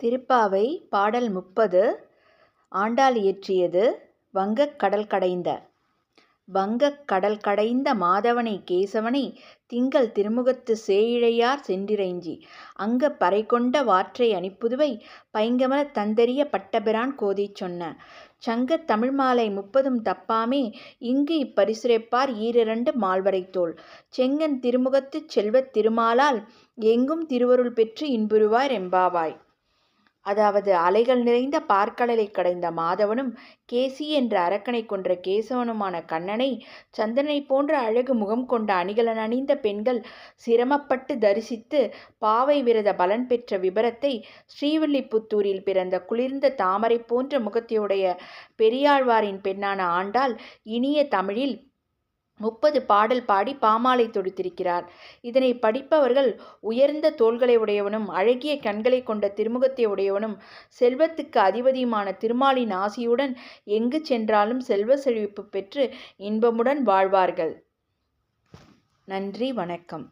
திருப்பாவை பாடல் முப்பது ஆண்டாள் இயற்றியது வங்கக் கடல் கடைந்த. வங்கக் கடல் கடைந்த மாதவனை கேசவனை திங்கள் திருமுகத்து சேயிழையார் சென்றிறைஞ்சி. பறை கொண்ட வாற்றை அணிப்புதுவை பைங்கமல தந்தறிய பட்டபிரான் கோதி சொன்ன. சங்கத் தமிழ்மாலை முப்பதும் தப்பாமே இங்கு இப்பரிசுரைப்பார் ஈரிரண்டு மால்வரைத்தோள் செங்கன் திருமுகத்துச் செல்வத் திருமாலால் எங்கும் திருவருள் பெற்று இன்புறுவார் எம்பாவாய். அதாவது அலைகள் நிறைந்த பார்க்கடலைக் கடைந்த மாதவனும் கேசி என்ற அரக்கனை கொன்ற கேசவனுமான கண்ணனை சந்திரனை போன்ற அழகு முகம் கொண்ட அணிகலன் அணிந்த பெண்கள் சிரமப்பட்டு தரிசித்து பாவை விரத பலன் பெற்ற விபரத்தை ஸ்ரீவில்லிபுத்தூரில் பிறந்த குளிர்ந்த தாமரை போன்ற முகத்தையுடைய பெரியாழ்வாரின் பெண்ணான ஆண்டாள் இனிய தமிழில் முப்பது பாடல் பாடி பாமாலை தொடுத்திருக்கிறார். இதனை படிப்பவர்கள் உயர்ந்த தோள்களை உடையவனும் அழகிய கண்களை கொண்ட திருமுகத்தை உடையவனும் செல்வத்துக்கு அதிபதியுமான திருமாலின் ஆசியுடன் எங்கு சென்றாலும் செல்வ செழிப்பு பெற்று இன்பமுடன் வாழ்வார்கள். நன்றி வணக்கம்.